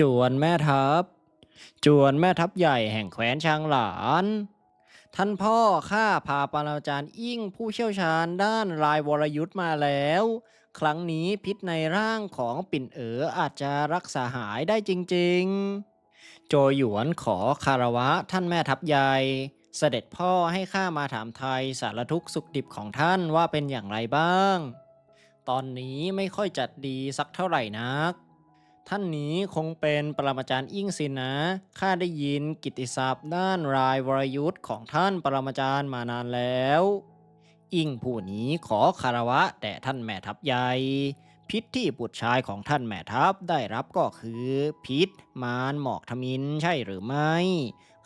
จวนแม่ทัพ จวนแม่ทัพใหญ่แห่งแคว้นช้างหลาน ท่านพ่อข้าพาปราจารย์อิ่งผู้เชี่ยวชาญด้านลายวรยุทธ์มาแล้ว ครั้งนี้พิษในร่างของปิ่นเอ๋ออาจจะรักษาหายได้จริง ๆ โจหยวนขอคารวะท่านแม่ทัพใหญ่เสด็จพ่อให้ข้ามาถามไทยสารทุกสุขดิบของท่านว่าเป็นอย่างไรบ้าง ตอนนี้ไม่ค่อยจัดดีสักเท่าไหร่นัก ท่านนี้คงเป็นปรมาจารย์อิ่งสินนะ ข้าได้ยินกิตติศัพท์ด้านรายวรยุทธ์ของท่านปรมาจารย์มานานแล้ว อิ่งผู้นี้ขอคารวะแต่ท่านแม่ทัพใหญ่ พิษที่บุตรชายของท่านแม่ทัพได้รับก็คือ พิษมารหมอกทมินใช่หรือไม่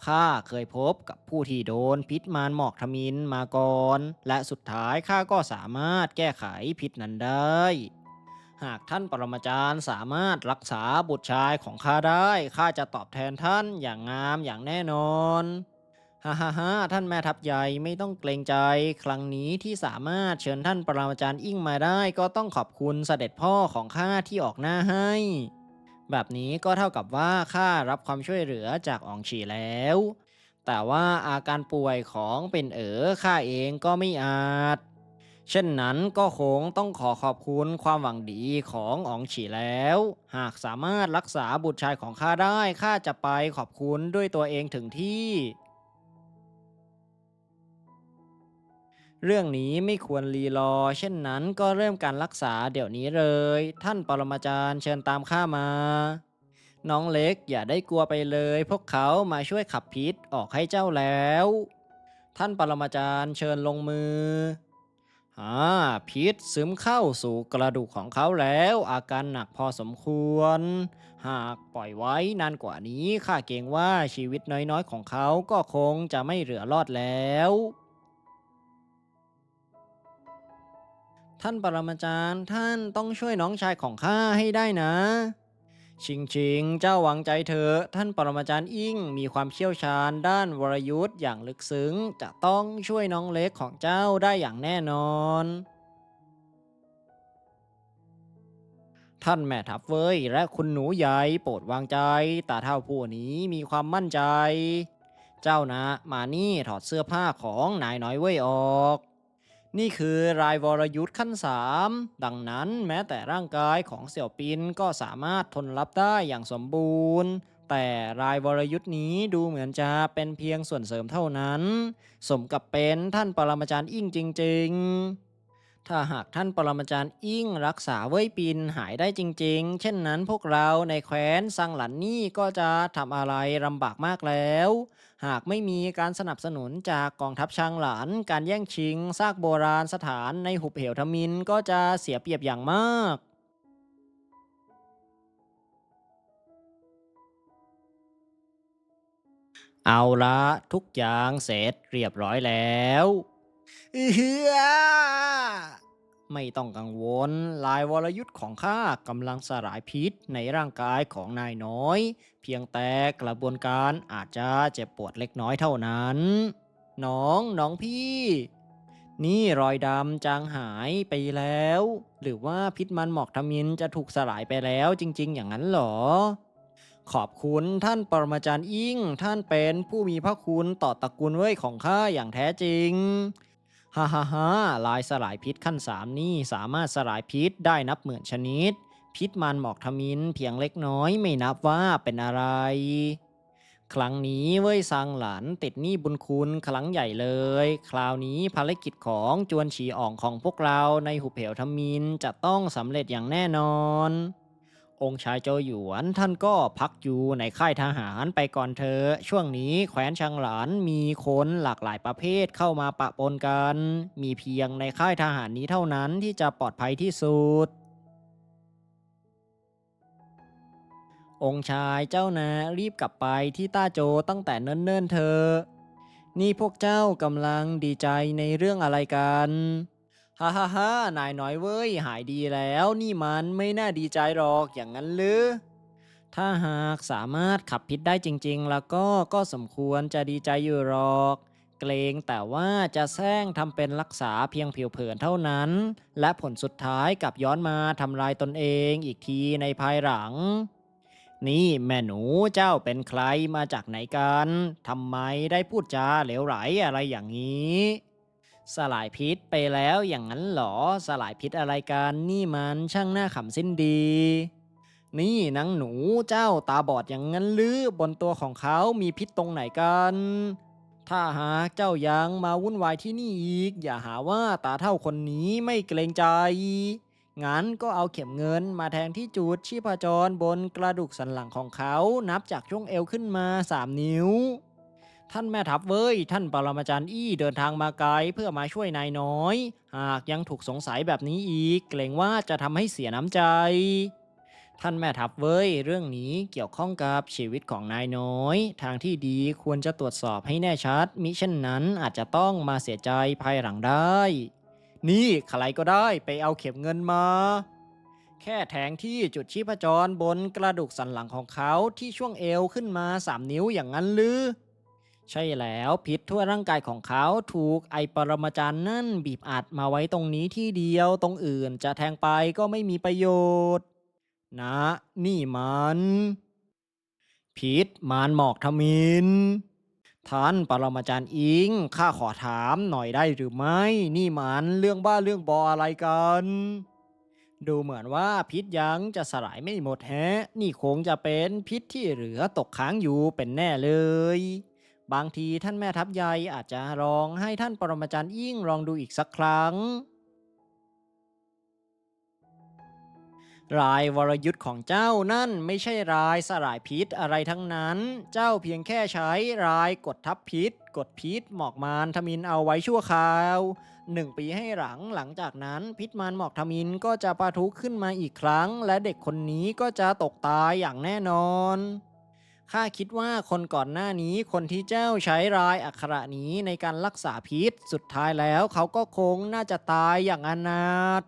ข้าเคยพบกับผู้ที่โดนพิษมารหมอกทมินมาก่อน และสุดท้ายข้าก็สามารถแก้ไขพิษนั้นได้ หากท่านปรมาจารย์สามารถรักษาบุตรชายของข้าได้ข้าจะตอบแทนท่านอย่างงามอย่างแน่นอนฮ่าฮ่าฮ่าท่านแม่ทัพใหญ่ไม่ต้องเกรงใจ ครั้งนี้ที่สามารถเชิญท่านปรมาจารย์อิ่งมาได้ ก็ต้องขอบคุณเสด็จพ่อของข้าที่ออกหน้าให้ แบบนี้ก็เท่ากับว่าข้ารับความช่วยเหลือจากอองฉีแล้ว แต่ว่าอาการป่วยของเป็นเอ๋อข้าเองก็ไม่อาจ เช่นนั้นก็คงต้องขอขอบคุณความหวังดีของอองฉีแล้ว หากสามารถรักษาบุตรชายของข้าได้ข้าจะไปขอบคุณด้วยตัวเองถึงที่ เรื่องนี้ไม่ควรรีรอ เช่นนั้นก็เริ่มการรักษาเดี๋ยวนี้เลย ท่านปรมาจารย์เชิญตามข้ามา น้องเล็กอย่าได้กลัวไปเลย พวกเขามาช่วยขับพิษออกให้เจ้าแล้ว ท่านปรมาจารย์เชิญลงมือ อ่าพิษซึมเข้าสู่กระดูกของเขาแล้ว อาการหนักพอสมควร หากปล่อยไว้นานกว่านี้ข้าเกรงว่าชีวิตน้อยๆของเขาก็คงจะไม่เหลือรอดแล้ว ท่านปรมาจารย์ท่านต้องช่วยน้องชายของข้าให้ได้นะ ชิงชิง เจ้าหวังใจเถอะท่านปรมาจารย์อิ่งมีความเชี่ยวชาญด้านวรยุทธ์อย่างลึกซึ้ง จะต้องช่วยน้องเล็กของเจ้าได้อย่างแน่นอน ท่านแม่ทัพเว้ย และคุณหนูใหญ่โปรดวางใจ ตาเท่าผู้นี้มีความมั่นใจ เจ้านะ มานี่ถอดเสื้อผ้าของนายน้อยเว้ยออก นี่คือรายวรยุทธ์ขั้นสามดังนั้นแม้แต่ร่างกายของเสี่ยวปินก็สามารถทนรับได้อย่างสมบูรณ์ แต่รายวรยุทธ์นี้ดูเหมือนจะเป็นเพียงส่วนเสริมเท่านั้น สมกับเป็นท่านปรมาจารย์อิ่งจริง ๆ ถ้าหากท่านปรมาจารย์อิ่งรักษาเว่ยปินหายได้จริง ๆ เช่นนั้นพวกเราในแคว้นซังหลันนี่ก็จะทำอะไรลำบากมากแล้ว หากไม่มีการสนับสนุนจากกองทัพช้างหลานการแย่งชิงซากโบราณสถานในหุบเหวทมินก็จะเสียเปรียบอย่างมากเอาละทุกอย่างเสร็จเรียบร้อยแล้ว เฮือไม่ต้องกังวล ลายวรยุทธ์ของข้ากำลังสลายพิษในร่างกายของนายน้อย เพียงแต่กระบวนการอาจจะเจ็บปวดเล็กน้อยเท่านั้น น้องน้องพี่ นี่รอยดำจางหายไปแล้ว หรือว่าพิษมันหมอกทมินจะถูกสลายไปแล้วจริง ๆ อย่างนั้นเหรอ ขอบคุณท่านปรมาจารย์อิ่ง ท่านเป็นผู้มีพระคุณต่อตระกูลเว่ยของข้าอย่างแท้จริง ฮ่าฮ่าฮ่าลายสลายพิษขั้นสามนี่สามารถสลายพิษได้นับหมื่นชนิด พิษมันหมอกทมินเพียงเล็กน้อยไม่นับว่าเป็นอะไร ครั้งนี้เว้ยซังหลานติดหนี้บุญคุณครั้งใหญ่เลย คราวนี้ภารกิจของจวนฉีอ่องของพวกเราในหุบเหวทมินจะต้องสำเร็จอย่างแน่นอน องค์ชายโจหยวนท่านก็พักอยู่ในค่ายทหารไปก่อนเถอช่วงนี้แคว้นชังหลานมีคนหลากหลายประเภทเข้ามาปะปนกัน มีเพียงในค่ายทหารนี้เท่านั้นที่จะปลอดภัยที่สุด องค์ชายเจ้านะรีบกลับไปที่ต้าโจตั้งแต่เนิ่นๆเธอ นี่พวกเจ้ากำลังดีใจในเรื่องอะไรกัน ฮ่าฮ่าฮ่านายน้อยเว้ย หายดีแล้วนี่มันไม่น่าดีใจหรอกอย่างนั้นหรือ ถ้าหากสามารถขับพิษได้จริง ๆ แล้วก็ก็สมควรจะดีใจอยู่หรอก เกรงแต่ว่าจะแซงทำเป็นรักษาเพียงผิวเผินเท่านั้น และผลสุดท้ายกลับย้อนมาทำลายตนเองอีกทีในภายหลังนี่แม่หนูเจ้าเป็นใครมาจากไหนกัน ทำไมได้พูดจาเหลวไหลอะไรอย่างนี้ สลายพิษไปแล้วอย่างนั้นเหรอ สลายพิษอะไรกันนี่มันช่างหน้าขำสิ้นดี นี่นางหนูเจ้าตาบอดอย่างนั้นหรือบนตัวของเขามีพิษตรงไหนกัน ถ้าหากเจ้ายังมาวุ่นวายที่นี่อีก อย่าหาว่าตาเท่าคนนี้ไม่เกรงใจงั้นก็เอาเข็มเงินมาแทงที่จุดชีพจรบนกระดูกสันหลังของเขา นับจากช่วงเอวขึ้นมา3นิ้ว ท่านแม่ทัพเว้ย ท่านปรมาจารย์อี้เดินทางมาไกลเพื่อมาช่วยนายน้อย หากยังถูกสงสัยแบบนี้อีก เกรงว่าจะทำให้เสียน้ำใจ ท่านแม่ทัพเว้ย เรื่องนี้เกี่ยวข้องกับชีวิตของนายน้อย ทางที่ดีควรจะตรวจสอบให้แน่ชัด มิเช่นนั้นอาจจะต้องมาเสียใจภายหลังได้ นี่ใครก็ได้ไปเอาเข็มเงินมาแค่แทงที่จุดชีพจรบนกระดูกสันหลังของเขาที่ช่วงเอวขึ้นมา3นิ้วอย่างนั้นหรือ ใช่แล้วพิษทั่วร่างกายของเขาถูกไอปรมาจารย์นั่นบีบอัดมาไว้ตรงนี้ที่เดียวตรงอื่นจะแทงไปก็ไม่มีประโยชน์ นะ นี่มัน พิษมารหมอกทมิน ท่านปรมาจารย์อิงข้าขอถามหน่อยได้หรือไม่ นี่มันเรื่องบ้าเรื่องบออะไรกัน ดูเหมือนว่าพิษยังจะสลายไม่หมดแฮะ นี่คงจะเป็นพิษที่เหลือตกค้างอยู่เป็นแน่เลย บางทีท่านแม่ทัพใหญ่อาจจะลองให้ท่านปรมาจารย์ยิ่งลองดูอีกสักครั้งรายวรยุทธ์ของเจ้านั่นไม่ใช่รายสลายพิษอะไรทั้งนั้น เจ้าเพียงแค่ใช้รายกดทับพิษ กดพิษหมอกมารทมินเอาไว้ชั่วคราวหนึ่งปีให้หลังหลังจากนั้น พิษมารหมอกทมินก็จะปะทุขึ้นมาอีกครั้ง และเด็กคนนี้ก็จะตกตายอย่างแน่นอน ข้าคิดว่าคนก่อนหน้านี้คนที่เจ้าใช้รายอักขระนี้ในการรักษาพิษ สุดท้ายแล้วเขาก็คงน่าจะตายอย่างอนาถ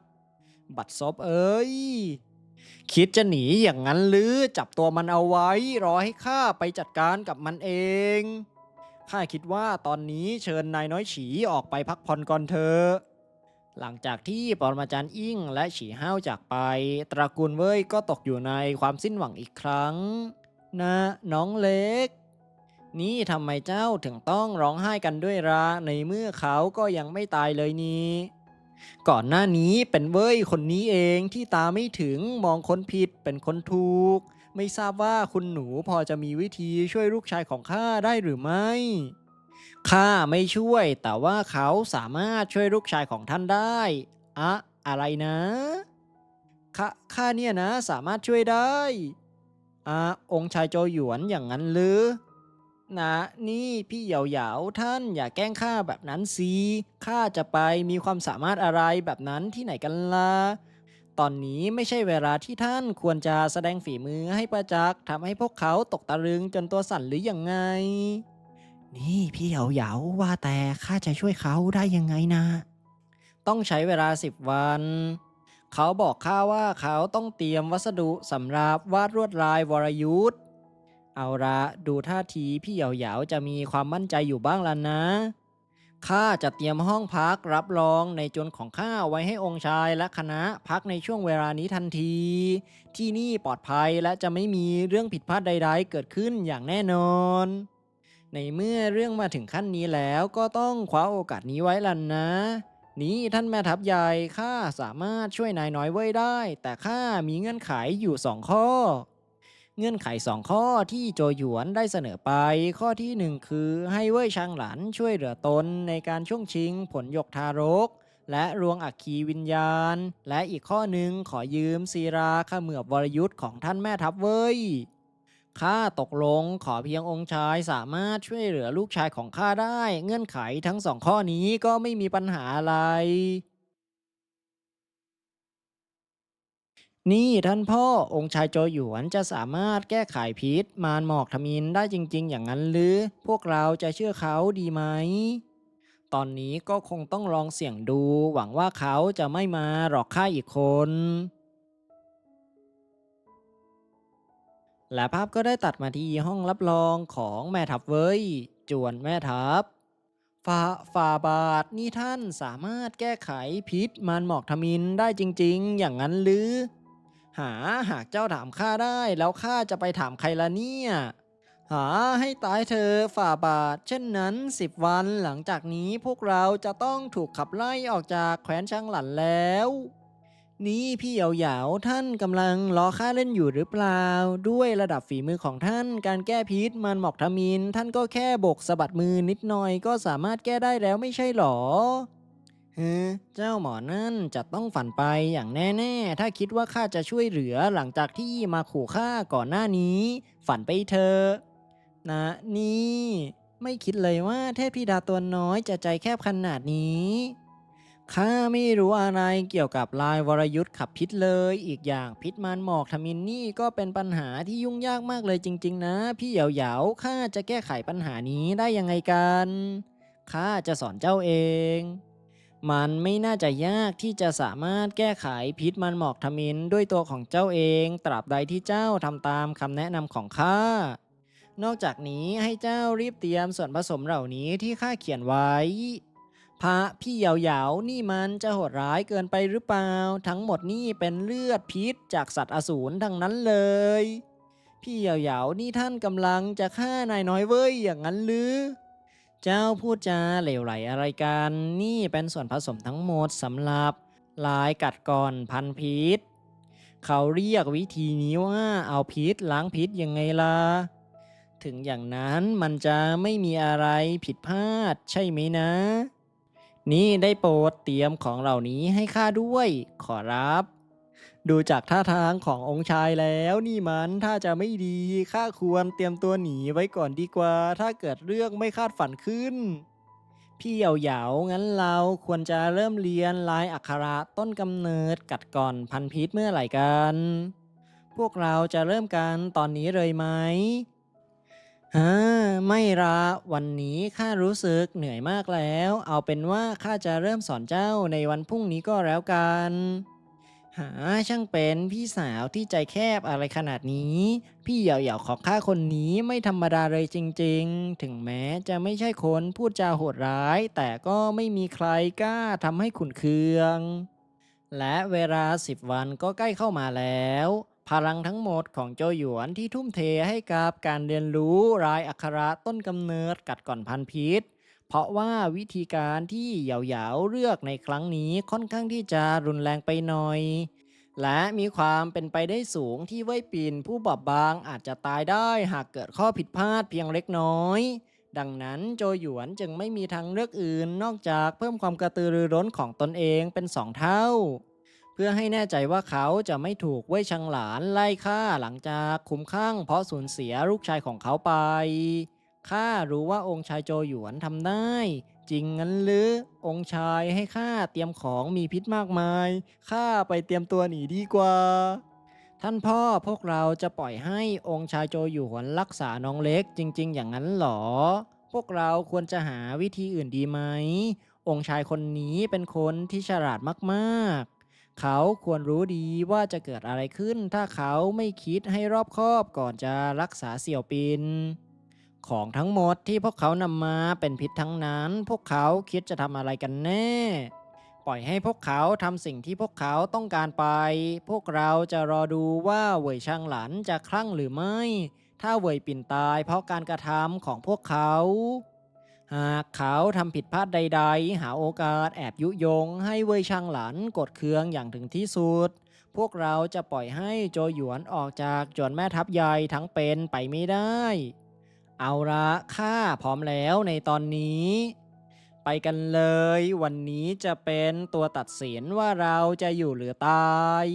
บัดซบเอ้ย คิดจะหนีอย่างนั้นหรือจับตัวมันเอาไว้ รอให้ข้าไปจัดการกับมันเองข้าคิดว่าตอนนี้เชิญนายน้อยฉีออกไปพักผ่อนก่อนเถอะหลังจากที่ปรมาจารย์อิ่งและฉีห้าวจากไป ตระกูลเว้ยก็ตกอยู่ในความสิ้นหวังอีกครั้ง นะน้องเล็ก นี่ทำไมเจ้าถึงต้องร้องไห้กันด้วยละในเมื่อเขาก็ยังไม่ตายเลยนี่ ก่อนหน้านี้เป็นเว้ยคนนี้เองที่ตาไม่ถึงมองคนผิดเป็นคนถูก ไม่ทราบว่าคุณหนูพอจะมีวิธีช่วยลูกชายของข้าได้หรือไม่ข้าไม่ช่วย แต่ว่าเขาสามารถช่วยลูกชายของท่านได้อะอะไรนะข้าข้าเนี่ยนะสามารถช่วยได้ อ่าองค์ชายโจหยวนอย่างนั้นหรือ นะนี่พี่เหยาเหยาท่านอย่าแกล้งข้าแบบนั้นสิข้าจะไปมีความสามารถอะไรแบบนั้นที่ไหนกันล่ะตอนนี้ไม่ใช่เวลาที่ท่านควรจะแสดงฝีมือให้ประจักษ์ทำให้พวกเขาตกตะลึงจนตัวสั่นหรืออยังไง นี่พี่เหยาเหยาว่าแต่ข้าจะช่วยเขาได้ยังไงนะ ต้องใช้เวลาสิบวัน เขาบอกข้าว่าเขาต้องเตรียมวัสดุสำหรับวาดลวดลายวรยุทธ์เอาละดูท่าทีพี่เหยาเหยาจะมีความมั่นใจอยู่บ้างแล้วนะข้าจะเตรียมห้องพักรับรองในจนของข้าไว้ให้องค์ชายและคณะพักในช่วงเวลานี้ทันที ที่นี่ปลอดภัยและจะไม่มีเรื่องผิดพลาดใด ๆ เกิดขึ้นอย่างแน่นอน ในเมื่อเรื่องมาถึงขั้นนี้แล้วก็ต้องคว้าโอกาสนี้ไว้ลันนะ นี่ท่านแม่ทัพใหญ่ข้าสามารถช่วยนายน้อยไว้ได้ แต่ข้ามีเงื่อนไขอยู่สองข้อ เงื่อนไขสองข้อที่โจหยวนได้เสนอไป ข้อที่หนึ่งคือให้เว่ยชางหลันช่วยเหลือตนในการช่วงชิงผลยกทารก และรวงอัคคีวิญญาณ และอีกข้อหนึ่งขอยืมศิราขมือบวรยุทธ์ของท่านแม่ทัพเว้ย ข้าตกลงขอเพียงองค์ชายสามารถช่วยเหลือลูกชายของข้าได้ เงื่อนไขทั้งสองข้อนี้ก็ไม่มีปัญหาอะไร นี่ท่านพ่อองค์ชายโจหยวนจะสามารถแก้ไขพิษมารหมอกทมินได้จริง ๆ อย่างนั้นหรือ พวกเราจะเชื่อเขาดีไหม ตอนนี้ก็คงต้องลองเสี่ยงดูหวังว่าเขาจะไม่มาหลอกข้าอีกคน และภาพก็ได้ตัดมาที่ห้องรับรองของแม่ทัพเว้ย จวนแม่ทัพฝ่าฝาบาทนี่ท่านสามารถแก้ไขพิษมารหมอกทมินได้จริง ๆ อย่างนั้นหรือ หาหากเจ้าถามข้าได้แล้วข้าจะไปถามใครละเนี่ย หาให้ตายเธอฝ่าบาท เช่นนั้นสิบวันหลังจากนี้พวกเราจะต้องถูกขับไล่ออกจากแคว้นช้างหลันแล้ว นี่พี่เหยาๆท่านกำลังล้อข้าเล่นอยู่หรือเปล่า ด้วยระดับฝีมือของท่าน การแก้พิษมันหมอกทมิน ท่านก็แค่บกสะบัดมือนิดหน่อยก็สามารถแก้ได้แล้วไม่ใช่หรอเฮ้เจ้าหมอนั่นจะต้องฝันไปอย่างแน่ๆ ถ้าคิดว่าข้าจะช่วยเหลือหลังจากที่มาขู่ข้าก่อนหน้านี้ ฝันไปเถอะนะนี่ ไม่คิดเลยว่าเทพธิดาตัวน้อยจะใจแคบขนาดนี้ ข้าไม่รู้อะไรเกี่ยวกับลายวรยุทธ์ขับพิษเลย อีกอย่างพิษมันหมอกทมินนี่ก็เป็นปัญหาที่ยุ่งยากมากเลยจริง ๆ นะ พี่เหยาเหยาๆข้าจะแก้ไขปัญหานี้ได้ยังไงกันข้าจะสอนเจ้าเอง มันไม่น่าจะยากที่จะสามารถแก้ไขพิษมันหมอกทมินด้วยตัวของเจ้าเอง ตราบใดที่เจ้าทำตามคำแนะนำของข้านอกจากนี้ให้เจ้ารีบเตรียมส่วนผสมเหล่านี้ที่ข้าเขียนไว้ พระพี่เหยาวๆนี่มันจะโหดร้ายเกินไปหรือเปล่า ทั้งหมดนี่เป็นเลือดพิษจากสัตว์อสูรทั้งนั้นเลย พี่เหยาวๆนี่ท่านกำลังจะฆ่านายน้อยเว้ยอย่างนั้นหรือ เจ้าพูดจาเหลวไหลอะไรกัน นี่เป็นส่วนผสมทั้งหมดสำหรับลายกัดก่อนพันพิษ เขาเรียกวิธีนี้ว่าเอาพิษล้างพิษยังไงล่ะถึงอย่างนั้นมันจะไม่มีอะไรผิดพลาดใช่ไหมนะ นี่ได้โปรดเตรียมของเหล่านี้ให้ข้าด้วยขอรับ ดูจากท่าทางขององค์ชายแล้วนี่มันถ้าจะไม่ดีข้าควรเตรียมตัวหนีไว้ก่อนดีกว่า ถ้าเกิดเรื่องไม่คาดฝันขึ้น พี่เหยาๆงั้นเราควรจะเริ่มเรียนลายอักขระต้นกำเนิดกัดก่อนพันพิษเมื่อไหร่กัน พวกเราจะเริ่มกันตอนนี้เลยไหม ฮ่าไม่ละวันนี้ข้ารู้สึกเหนื่อยมากแล้ว เอาเป็นว่าข้าจะเริ่มสอนเจ้าในวันพรุ่งนี้ก็แล้วกัน หาช่างเป็นพี่สาวที่ใจแคบอะไรขนาดนี้ พี่เหยาๆของข้าคนนี้ไม่ธรรมดาเลยจริง ๆ ถึงแม้จะไม่ใช่คนพูดจาโหดร้าย แต่ก็ไม่มีใครกล้าทำให้ขุนเคือง และเวลาสิบวันก็ใกล้เข้ามาแล้ว พลังทั้งหมดของโจหยวนที่ทุ่มเทให้กับการเรียนรู้รายอักขระต้นกำเนิดกัดก่อนพันพิษ เพราะว่าวิธีการที่เหยาๆเลือกในครั้งนี้ค่อนข้างที่จะรุนแรงไปหน่อย และมีความเป็นไปได้สูงที่เว่ยปินผู้บอบบางอาจจะตายได้หากเกิดข้อผิดพลาดเพียงเล็กน้อย ดังนั้นโจหยวนจึงไม่มีทางเลือกอื่นนอกจากเพิ่มความกระตือรือร้นของตนเองเป็นสองเท่า เพื่อให้แน่ใจว่าเขาจะไม่ถูกเว่ยชังหลานไล่ฆ่าหลังจากคุ้มข้างเพราะสูญเสียลูกชายของเขาไป ข้ารู้ว่าองค์ชายโจหยวนทำได้ จริงงั้นหรือ องค์ชายให้ข้าเตรียมของมีพิษมากมาย ข้าไปเตรียมตัวหนีดีกว่า ท่านพ่อพวกเราจะปล่อยให้องค์ชายโจหยวนรักษาน้องเล็กจริง ๆ อย่างนั้นหรอ พวกเราควรจะหาวิธีอื่นดีไหม องค์ชายคนนี้เป็นคนที่ฉลาดมากๆ เขาควรรู้ดีว่าจะเกิดอะไรขึ้น ถ้าเขาไม่คิดให้รอบคอบก่อนจะรักษาเสี่ยวปิน ของทั้งหมดที่พวกเขานำมาเป็นพิษทั้งนั้น พวกเขาคิดจะทำอะไรกันแน่ ปล่อยให้พวกเขาทำสิ่งที่พวกเขาต้องการไป พวกเราจะรอดูว่าเหวยช่างหลันจะคลั่งหรือไม่ ถ้าเหวยปิ่นตายเพราะการกระทำของพวกเขา หากเขาทำผิดพลาดใด ๆ หาโอกาสแอบยุยง ให้เว่ยช่างหลันกดเคืองอย่างถึงที่สุด พวกเราจะปล่อยให้โจหยวนออกจากจวนแม่ทัพใหญ่ทั้งเป็นไปไม่ได้ เอาละข้าพร้อมแล้วในตอนนี้ ไปกันเลย วันนี้จะเป็นตัวตัดสินว่าเราจะอยู่หรือตาย